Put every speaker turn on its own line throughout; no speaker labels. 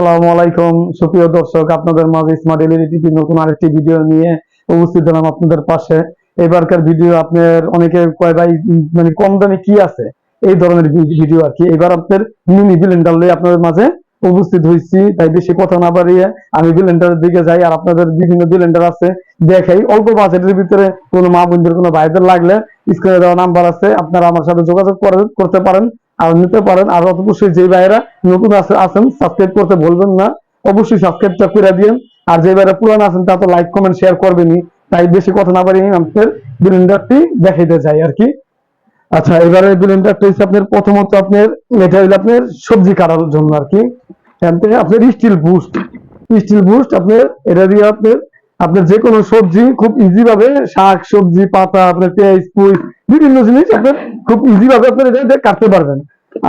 আসসালামু আলাইকুম। সুপ্রিয় দর্শক, আপনাদের মাঝে স্মার্ট নতুন আরেকটি ভিডিও নিয়ে উপস্থিত হলাম আপনাদের পাশে। এবারকার ভিডিও আপনার অনেকে কয়, ভাই মানে কম দামে কি আছে? এই ধরনের ভিডিও আর কি। এবার আপনার মিনি ব্লেন্ডার আপনাদের মাঝে উপস্থিত হয়েছি তাই বেশি কথা না বাড়িয়ে আমি ব্লেন্ডারের দিকে যাই আর আপনাদের বিভিন্ন ব্লেন্ডার আছে, দেখাই। অল্প বাজেটের ভিতরে কোনো মা বোনদের কোনো ভাইদের লাগলে স্ক্রিনে দেওয়া নাম্বার আছে। আপনারা আমার সাথে যোগাযোগ করে- করতে পারেন। আর নিতে পারেন। আর অবশ্যই যে ভাইয়েরা নতুন আছে আছেন সাবস্ক্রাইব করতে বলবেন না। অবশ্যই সাবস্ক্রাইবটা করে দিন আর যে ভাইরা পুরান আছেন তা তো লাইক কমেন্ট শেয়ার করবেনই। তাই বেশি কথা না বাড়িয়ে আমাদের ব্লেন্ডারটি দেখাইতে চাই আর কি। আচ্ছা এবারে ব্লেন্ডারটা হচ্ছে আপনার প্রথমত আপনার, এটা হলো আপনার সবজি কাটার জন্য আর কি। এখান থেকে আপনার স্টিল বুস্ট স্টিল বুস্ট আপনার, এটা দিয়ে আপনার আপনার যে কোনো সবজি খুব ইজি ভাবে, শাক, সবজি, পাতা, আপনার পেঁয়াজ, পুঁই, বিভিন্ন জিনিস আপনার খুব ইজি ভাবে আপনার এটা কাটতে পারবেন।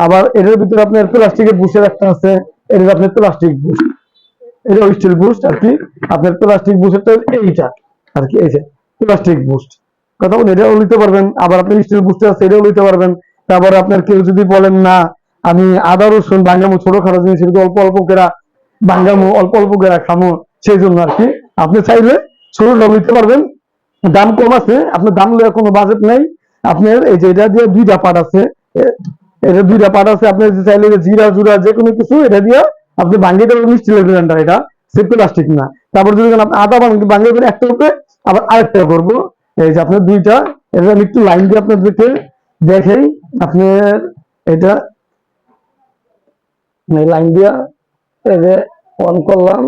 আবার এটার ভিতরে আপনার প্লাস্টিকের বুস্টের একটা আছে, এটা আপনার প্লাস্টিক বুস্ট এটা স্টিল বুস্ট আর কি, আপনার প্লাস্টিক বুস্টটা এইটা আর কি, এই যে প্লাস্টিক বুস্ট কথা বলেন এটাও নিতে পারবেন, আবার আপনার স্টিল বুস্টার আছে, এটাও নিতে পারবেন। তারপরে আপনার কেউ যদি বলেন, না, আমি আদা, রসুন বাঙ্গামু ছোটখাটো জিনিস অল্প অল্প করে বাঙ্গামু অল্প অল্প করে খামো, সেই জন্য আর কি আপনি চাইলে ছোটটা নিতে পারবেন। দাম কম আছে, আপনার দাম লয়ে কোনো বাজেট নেই। আপনার এই যে এটা দিয়ে দুইটা পার্ট আছে। এটা দুইটা পার্ট আছে, আপনি চাইলে জিরা, জুরা, যে কোনো কিছু, এটা দিয়ে আপনি ভাঙ্গিয়ে দেবেন স্টিলের ব্লেন্ডার এটা সে প্লাস্টিক না। তারপর যদি আপনি আদা ভাঙ্গিয়ে দেবেন একটা উপরে আবার আরেকটা করব। এই যে আপনার দুইটা, এটা আমি একটু লাইন দিয়ে আপনার আপনাদেরকে দেখাই। আপনার এটা লাইন দিয়া, এই যে অন করলাম।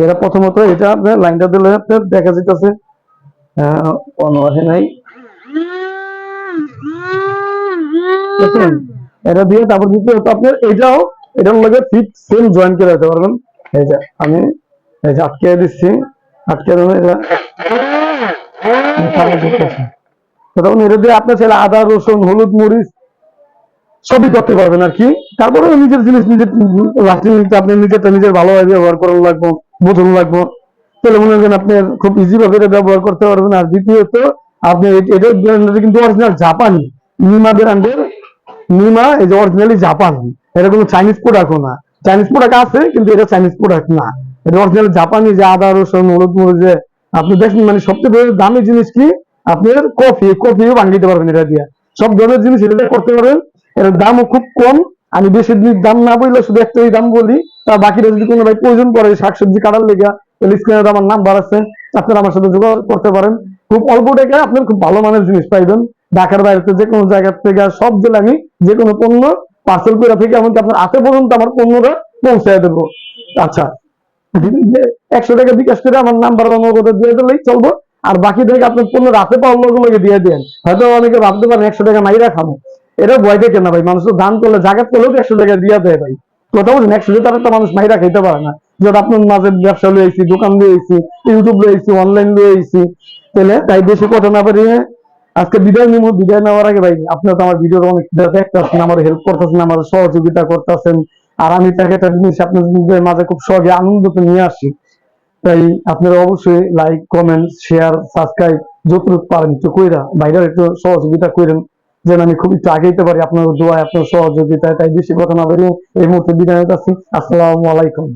যেটা প্রথমত, এটা আপনার লাইনটা দিলে আপনার দেখা যেতেছে আসে নাই। এটা দিয়ে তারপর দ্বিতীয়ত আপনার এটাও, এটার লগে ফিট সেম জয়েন করে পারবেন। এই যে, আমি এই যে আটকে দিচ্ছি, আটকে দেবো এটা তখন এটা দিয়ে আপনার ছেলে আদা, রসুন, হলুদ, মরিচ সবই করতে পারবেন আর কি। তারপরে নিজের জিনিস নিজের লাস্টিং আপনি নিজেরটা নিজের ভালোভাবে ব্যবহার করার লাগবো। বোঝানো লাগবো। তাহলে মনে করেন আপনি খুব ইজি ভাবে এটা ব্যবহার করতে পারবেন। আর দ্বিতীয়ত, আপনি এ- এটার ব্র্যান্ডের কিন্তু অরিজিনাল জাপানি। নিমা ব্র্যান্ডের নিমা, এই যে অরিজিনালি জাপান। এটা কোনো চাইনিজ প্রোডাক্টও না। চাইনিজ প্রোডাক্ট আছে, কিন্তু এটা চাইনিজ প্রোডাক্ট না। এটা অরিজিনাল জাপানি, যে আদা, রসুন, হলুদ, মরিচ, যে আপনি দেখেন মানে সবচেয়ে দামি জিনিস কি? আপনার কফি, কফিও বাঙ্গিতে পারবেন এটা দিয়ে। সব ধরনের জিনিস এটা করতে পারবেন। এর দামও খুব কম। আমি বেশি দাম না বললে শুধু একটাই দাম বলি। তা বাকিটা যদি কোনো ভাই প্রয়োজন পড়ে শাকসবজি কাটার লেগা, তাহলে স্ক্রিনে আমার নাম্বার আছে, আপনারা আমার সাথে যোগাযোগ করতে পারেন। খুব অল্প টাকায় আপনার খুব ভালো মানের জিনিস পাইবেন। ঢাকার বাইরে যে কোনো জায়গা থেকে, সব জেলা আমি যে কোনো পণ্য পার্সেল করে থেকে, এমনকি আপনার হাতে পর্যন্ত আমার পণ্যটা পৌঁছায় দেবো। আচ্ছা একশো টাকা বিকাশ করে আমার নাম্বার অনুগত দিয়ে দিলেই চলবো। আর বাকি থেকে আপনার পণ্য রাতে পাওয়ার লগে দিয়ে দেন। হয়তো অনেকে ভাবতে পারেন একশো টাকা মাইরা খাব। এটা ভয় দেখে না ভাই, মানুষ তো দান করলে জাগাত করলেও একশো টাকা দিয়ে দেয় ভাই। কথা বলছেন একশো টাকা তো মানুষ মাইরা খাইতে পারে না। যেটা আপনার মাঝে ব্যবসা লয়ে আইছি, দোকান লয়ে আইছি ইউটিউব লয়ে আইছি অনলাইন লয়ে আইছি তাহলে তাই বেশি কথা না পারি আজকে বিদায় নিব বিদায় নেওয়ার আগে ভাই, আপনার তো আমার ভিডিওর অনেক দেখতেছেন, আমার হেল্প করতেছেন, আমার সহযোগিতা করতেছেন, আর আমি তাকে একটা জিনিস আপনাদের মাঝে খুব সহজে আনন্দ তো নিয়ে আসি। তাই আপনারা অবশ্যই লাইক কমেন্ট শেয়ার সাবস্ক্রাইব যতটুকু পারেন একটু কইরা বাইরের একটু সহযোগিতা করেন যেন আমি খুব একটু আগাইতে পারি আপনার দোয়া আপনার সহযোগিতায়। তাই বেশি কথা না বেরিয়ে এই মুহূর্তে বিদায় আসসালামু আলাইকুম।